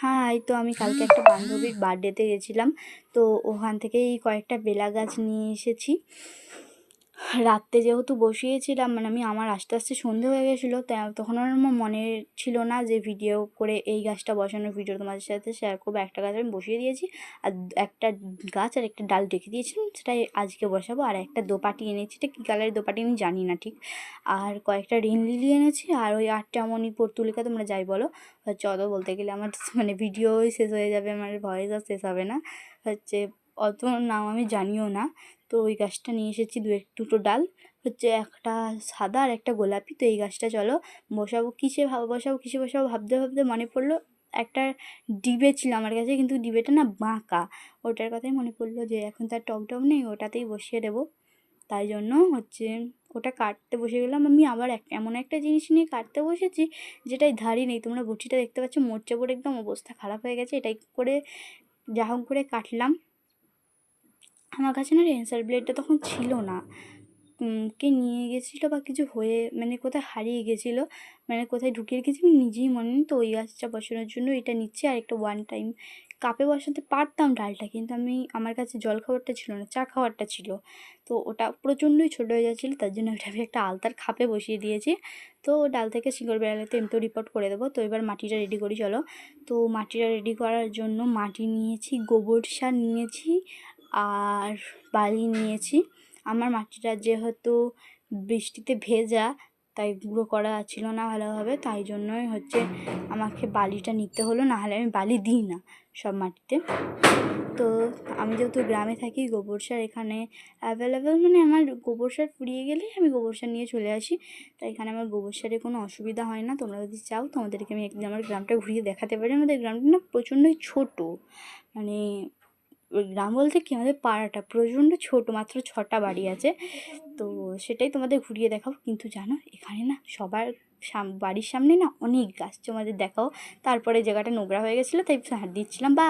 হ্যাঁ তো আমি কালকে একটা বান্ধবীর বার্থডেতে গেছিলাম। তো ওখান থেকেই কয়েকটা বেলা গাছ নিয়ে এসেছি। রাত্রে যেহেতু বসিয়েছিলাম মানে আমি, আমার আস্তে আস্তে সন্ধে হয়ে গেছিল, তা তখন আমার মনে ছিল না যে ভিডিও করে এই গাছটা বসানোর ভিডিও তোমাদের সাথে শেয়ার করব। একটা গাছ আমি বসিয়ে দিয়েছি, আর একটা গাছ আর একটা ডাল ডেকে দিয়েছিলাম, সেটাই আজকে বসাবো। আর একটা দোপাটি এনেছি, এটা কী কালারের দোপাটি আমি জানি না ঠিক। আর কয়েকটা রিন লিলি এনেছি, আর ওই আটটা মণি পর্তুলিকা তোমরা যাই বলো। অত বলতে গেলে আমার মানে ভিডিওই শেষ হয়ে যাবে, আমার ভয়েস আর শেষ হবে না। হচ্ছে অত নাম আমি জানিও না। তো ওই গাছটা নিয়ে এসেছি দু এক দুটো ডাল, হচ্ছে একটা সাদা আর একটা গোলাপি। তো এই গাছটা চলো বসাবো। কিসে বসাবো কিসে বসাবো ভাবতে ভাবতে মনে পড়ল একটা ডিবে ছিল আমার কাছে, কিন্তু ডিবেটা না বাঁকা। ওটার কথাই মনে পড়ল যে এখন তার টক টক নেই, ওটাতেই বসিয়ে দেবো। তাই জন্য হচ্ছে ওটা কাটতে বসে গেলাম। আমি আবার এক, এমন একটা জিনিস নিয়ে কাটতে বসেছি যেটাই ধারই নেই। তোমরা বটিটা দেখতে পাচ্ছ, মোর্চা পড়ে একদম অবস্থা খারাপ হয়ে গেছে। এটাই করে, যা হোক করে কাটলাম। আমার কাছে না রেন্সার ব্লেডটা তখন ছিল না। কে নিয়ে গেছিল বা কিছু হয়ে মানে কোথায় হারিয়ে গেছিল মানে কোথায় ঢুকিয়ে রেখেছি আমি নিজেই মনে নেই। তো ওই গাছটা বসানোর জন্য এটা নিচ্ছি আর একটা ওয়ান টাইম কাপে বসাতে পারতাম ডালটা, কিন্তু আমি, আমার কাছে জল খাবারটা ছিল না, চা খাবারটা ছিল। তো ওটা প্রচণ্ডই ছোটো হয়ে যাচ্ছিল, তার জন্য ওটা আমি একটা আলতার খাপে বসিয়ে দিয়েছি। তো ডাল থেকে শিকড় বেড়ালেতে এমতো রিপোর্ট করে দেবো। তো এবার মাটিটা রেডি করি, চলো। তো মাটিটা রেডি করার জন্য মাটি নিয়েছি, গোবর সার নিয়েছি আর বালি নিয়েছি। আমার মাটিটা যেহেতু বৃষ্টিতে ভেজা, তাই গুঁড়ো করা ছিল না ভালোভাবে, তাই জন্যই হচ্ছে আমাকে বালিটা নিতে হলো, নাহলে আমি বালি দিই না সব মাটিতে। তো আমি যেহেতু গ্রামে থাকি, গোবর সার এখানে অ্যাভেলেবেল মানে আমার গোবর সার ফুরিয়ে গেলেই আমি গোবর সার নিয়ে চলে আসি। তাই এখানে আমার গোবর সারে কোনো অসুবিধা হয় না, তোমরা যদি চাও তোমাদেরকে আমি একদিন আমার গ্রামটা ঘুরিয়ে দেখাতে পারি। আমাদের গ্রামটা না প্রচণ্ডই ছোটো মানে গ্রাম বলতে কি? আমাদের পাড়াটা। প্রচণ্ড ছোট, মাত্র ছটা বাড়ি আছে। তো সেটাই তোমাদের ঘুরিয়ে দেখাবো। কিন্তু জানো, এখানে না সবার সাম, বাড়ির সামনে না অনেক গাছ। তোমাদের দেখাও। তারপরে জায়গাটা নোংরা হয়ে গেছিল, তাই ঝাড় দিচ্ছিলাম। বা